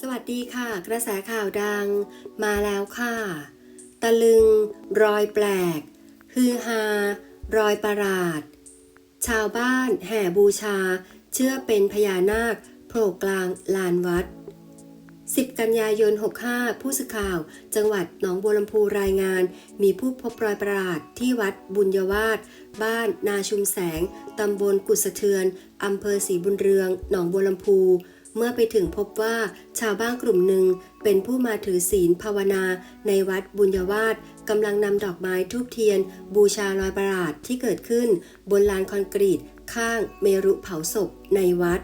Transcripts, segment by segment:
สวัสดีค่ะ กระแสข่าวดังมาแล้วค่ะ ตะลึง รอยแปลก ฮือฮา รอยประหลาด ชาวบ้านแห่บูชา เชื่อเป็นพญานาคโผล่กลางลานวัด 10 กันยายน 65 ผู้สื่อข่าว จังหวัดหนองบัวลำพูรายงาน มีผู้พบรอยประหลาดที่วัดบุญยวาสบ้านนาชุมแสง ตำบลกุศเทือนอำเภอศรีบุญเรือง หนองบัวลำพู เมื่อไปถึงพบว่าชาวบ้านกลุ่มหนึ่งเป็นผู้มาถือศีลภาวนา ในวัดบุญยวาสกำลังนำดอกไม้ทูบเทียน บูชารอยประหลาดที่เกิดขึ้น บนลานคอนกรีต ข้างเมรุเผาศพในวัด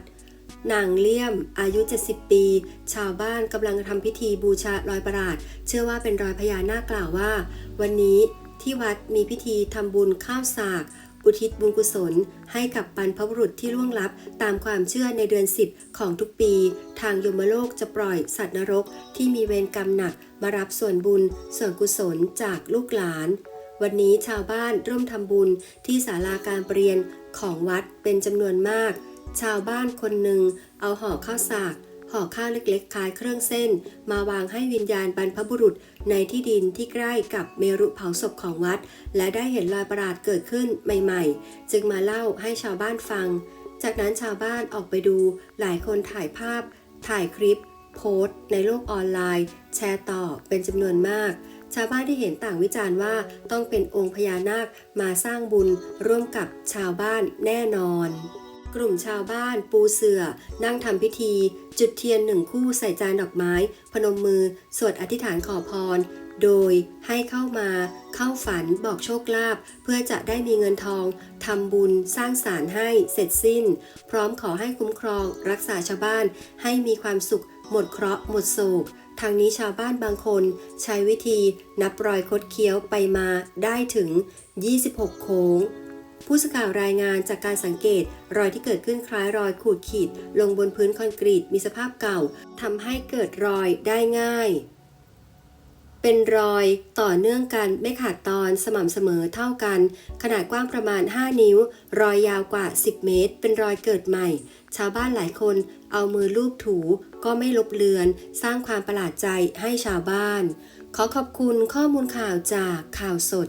นางเลี่ยม อายุ 70 ปี ชาวบ้านกำลังทำพิธีบูชารอยประหลาด เชื่อว่าเป็นรอยพญานาคกล่าวว่า วันนี้ที่วัดมีพิธีทำบุญข้าวสาก อุทิศบุญกุศล ให้กับบรรพบุรุษที่ล่วงลับ ตามความเชื่อในเดือน 10 ของทุกปี ทางยมโลกจะปล่อยสัตว์นรกที่มีเวรกรรมหนัก มารับส่วนบุญ ส่วนกุศลจากลูกหลาน วันนี้ชาวบ้านร่วมทำบุญที่ศาลาการเปลี่ยนของวัดเป็นจำนวนมาก ชาวบ้านคนหนึ่งเอาห่อข้าวสาก ห่อข้าวเล็กๆคล้ายเครื่องเส้น มาวางให้วิญญาณบรรพบุรุษในที่ดินที่ใกล้กับเมรุเผาศพของวัด และได้เห็นรอยประหลาดเกิดขึ้นใหม่ๆ จึงมาเล่าให้ชาวบ้านฟัง จากนั้นชาวบ้านออกไปดูหลายคนถ่ายภาพ ถ่ายคลิป โพสต์ ในโลกออนไลน์ แชร์ต่อเป็นจำนวนมากชาวบ้านที่เห็นต่างวิจารณ์ว่าต้องเป็นองค์พญานาคมาสร้างบุญร่วมกับชาวบ้านแน่นอน กลุ่มชาวบ้าน ปูเสือนั่งทำพิธี จุดเทียนหนึ่งคู่ใส่จานดอกไม้ พนมมือ สวดอธิษฐานขอพร โดยให้เข้ามา เข้าฝันบอกโชคลาภเพื่อจะได้มีเงินทองทำบุญสร้างศาลให้เสร็จสิ้น พร้อมขอให้คุ้มครอง รักษาชาวบ้าน ให้มีความสุข หมดเคราะห์หมดโศกทางนี้ชาวบ้านบางคน ใช้วิธีนับรอยคดเคี้ยวไปมาได้ถึง 26 โค้ง ผู้สื่อข่าวรายงานจากการสังเกต รอยที่เกิดขึ้นคล้ายรอยขูดขีด ลงบนพื้นคอนกรีตมีสภาพเก่าทำให้เกิดรอยได้ง่าย เป็นรอยต่อเนื่องกันไม่ขาดตอนสม่ำเสมอเท่ากัน ขนาดกว้างประมาณ 5 นิ้ว รอยยาวกว่า 10 เมตร เป็นรอยเกิดใหม่ ชาวบ้านหลายคนเอามือลูบถูก็ไม่ลบเลือน สร้างความประหลาดใจให้ชาวบ้าน ขอขอบคุณข้อมูลข่าวจากข่าวสด